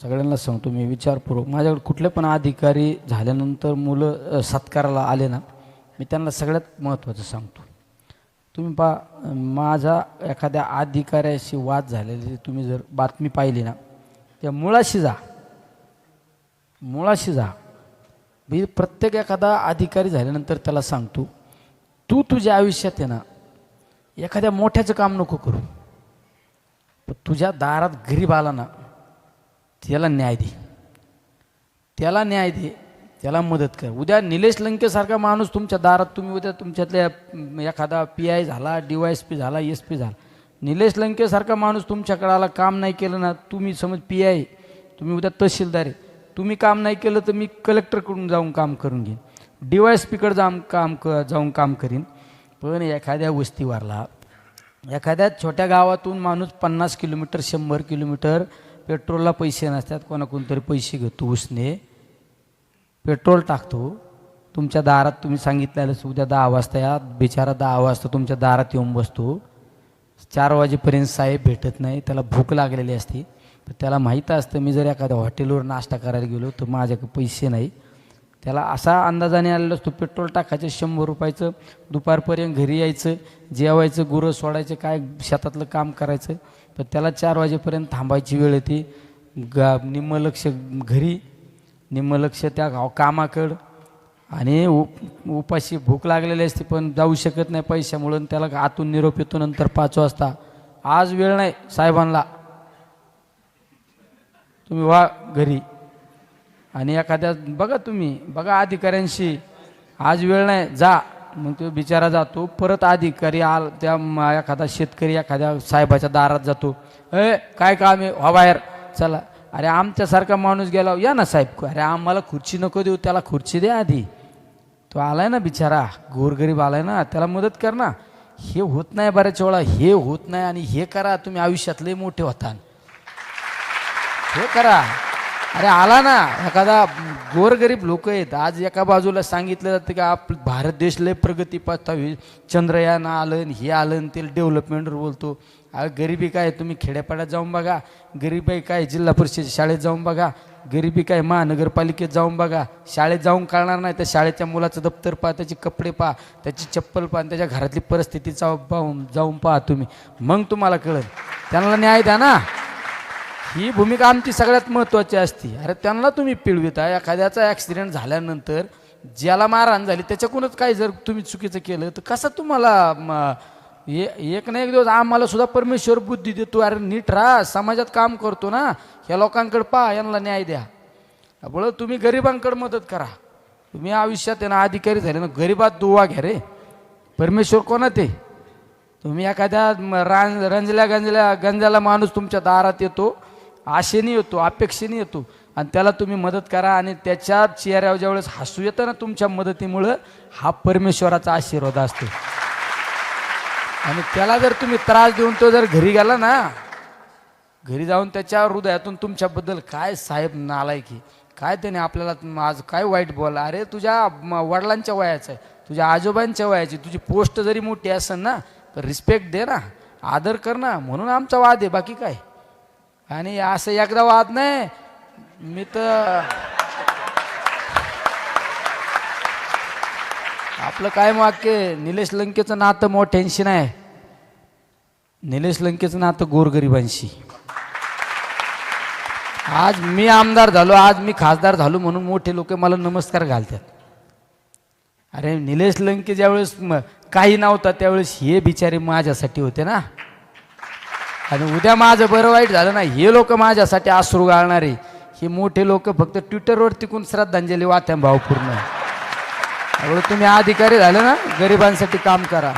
सगळ्यांना सांगतो मी विचारपूर्वक. माझ्याकडे कुठले पण अधिकारी झाल्यानंतर मुलं सत्काराला आले ना मी त्यांना सगळ्यात महत्त्वाचं सांगतो. तुम्ही पा माझा एखाद्या अधिकाऱ्याशी वाद झालेली तुम्ही जर बातमी पाहिली ना त्या मुळाशी जा. मुळाशी जा. मी प्रत्येक एखादा अधिकारी झाल्यानंतर त्याला सांगतो तू तुझ्या आयुष्यात आहे ना एखाद्या मोठ्याचं काम नको करू. तुझ्या दारात गरीब आला ना त्याला न्याय दे. त्याला न्याय दे त्याला मदत कर. उद्या निलेश लंकेसारखा माणूस तुमच्या दारात तुम्ही उद्या तुमच्यातल्या एखादा पी आय झाला डी वाय एस पी झाला एस पी झाला. निलेश लंकेसारखा माणूस तुमच्याकडे आला काम नाही केलं ना तुम्ही समज पी आय तुम्ही उद्या तहसीलदार आहे. तुम्ही काम नाही केलं तर मी कलेक्टरकडून जाऊन काम करून घेईन. डी वाय एस पीकडे जाऊन काम क जाऊन काम करीन. पण एखाद्या वस्तीवारला एखाद्या छोट्या गावातून माणूस पन्नास किलोमीटर शंभर किलोमीटर पेट्रोलला पैसे नसतात कोणाकडून तरी पैसे घेतो उसने. पेट्रोल टाकतो. तुमच्या दारात तुम्ही सांगितलेलं उद्या दहा वाजता या बिचारा दहा वाजता तुमच्या दारात येऊन बसतो. चार वाजेपर्यंत साहेब भेटत नाही त्याला भूक लागलेली असते. तर त्याला माहीत असतं मी जर एखाद्या हॉटेलवर नाश्ता करायला गेलो तर माझ्याकडे पैसे नाही. त्याला असा अंदाजाने आलेला असतो पेट्रोल टाकायचं शंभर रुपयाचं दुपारपर्यंत घरी यायचं जेवायचं गुरं सोडायचं काय शेतातलं काम करायचं पण त्याला चार वाजेपर्यंत थांबायची वेळ येते. गा निम्म लक्ष घरी निम्म लक्ष त्या गाव कामाकडं आणि उप उपाशी भूक लागलेली असते पण जाऊ शकत नाही पैशामुळं त्याला आतून निरोप येतो नंतर पाच वाजता. आज वेळ नाही साहेबांना तुम्ही वा घरी. आणि एखाद्या बघा तुम्ही बघा अधिकाऱ्यांशी आज वेळ नाही जा. मग तो बिचारा जातो परत अधिकारी आल त्या एखादा शेतकरी एखाद्या साहेबाच्या दारात जातो. ए काय काम आहे? व्हा बाहेर. चला. अरे आमच्यासारखा माणूस गेला या ना साहेब. अरे आम्हाला खुर्ची नको देऊ त्याला खुर्ची द्या आधी. तो आलाय ना बिचारा गोरगरीब आलाय ना त्याला मदत कर ना. हे होत नाही बऱ्याच वेळा हे होत नाही आणि हे करा तुम्ही आयुष्यातले मोठे होता हे करा. अरे आला ना. एखादा गोरगरीब लोक आहेत. आज एका बाजूला सांगितलं जातं की आप भारत देश लय प्रगती पाहता चंद्रयान आलं हे आलं आणि ते डेव्हलपमेंटवर बोलतो. अरे गरिबी काय? तुम्ही खेड्यापाड्यात जाऊन बघा. गरिबी काय? जिल्हा परिषद शाळेत जाऊन बघा. गरिबी काय? महानगरपालिकेत जाऊन बघा. शाळेत जाऊन कळणार नाही. तर शाळेच्या मुलाचं दप्तर पहा त्याचे कपडे पहा त्याची चप्पल पहा त्याच्या घरातली परिस्थिती जाऊन पाहून जाऊन पहा तुम्ही. मग तुम्हाला कळेल. त्यांना न्याय द्या ना. ही भूमिका आमची सगळ्यात महत्त्वाची असते. अरे त्यांना तुम्ही पिळविता एखाद्याचा ॲक्सिडेंट झाल्यानंतर ज्याला मारहाण झाली त्याच्याकडूनच काय जर तुम्ही चुकीचं केलं तर कसं तुम्हाला ए- एक ना एक दिवस आम्हाला सुद्धा परमेश्वर बुद्धी देतो. अरे नीट राहा समाजात काम करतो ना. ह्या लोकांकडे पहा यांना न्याय द्या. बळ तुम्ही गरिबांकडे मदत करा. तुम्ही आयुष्यात त्यांना अधिकारी झाले ना गरिबात दुवा घ्या रे. परमेश्वर कोणा ते तुम्ही एखाद्या रां रांज रंजल्या गंजल्या गंजाला माणूस तुमच्या दारात येतो आशेने येतो अपेक्षेने येतो. आणि त्याला तुम्ही मदत करा आणि त्याच्या चेहऱ्यावर ज्यावेळेस हसू येतं ना तुमच्या मदतीमुळं हा परमेश्वराचा आशीर्वाद असतो. आणि त्याला जर तुम्ही त्रास देऊन तो जर घरी गेला ना घरी जाऊन त्याच्या हृदयातून तुमच्याबद्दल काय साहेब नालायकी काय त्याने आपल्याला आज काय वाईट बोला अरे तुझ्या वडिलांच्या वयाचं आहे तुझ्या आजोबांच्या वयाची तुझी पोस्ट जरी मोठी असेल ना तर रिस्पेक्ट दे ना आदर कर ना म्हणून आमचा वाद आहे बाकी काय? आणि असं एकदा वाद नाही. मी तर आपलं काय वाक्य निलेश लंकेचं नातं मोठ्यांशी नाही. निलेश लंकेचं नातं गोरगरिबांशी. आज मी आमदार झालो आज मी खासदार झालो म्हणून मोठे लोक मला नमस्कार घालतात. अरे निलेश लंके ज्यावेळेस काही नव्हता त्यावेळेस हे बिचारे माझ्यासाठी होते ना. आणि उद्या माझं बरं वाईट झालं ना हे लोक माझ्यासाठी अश्रू गाळणारे. हे मोठे लोक फक्त ट्विटरवर तिकून श्रद्धांजली वात्या भाव पूर्ण. त्यामुळे तुम्ही अधिकारी झाले ना गरिबांसाठी काम करा.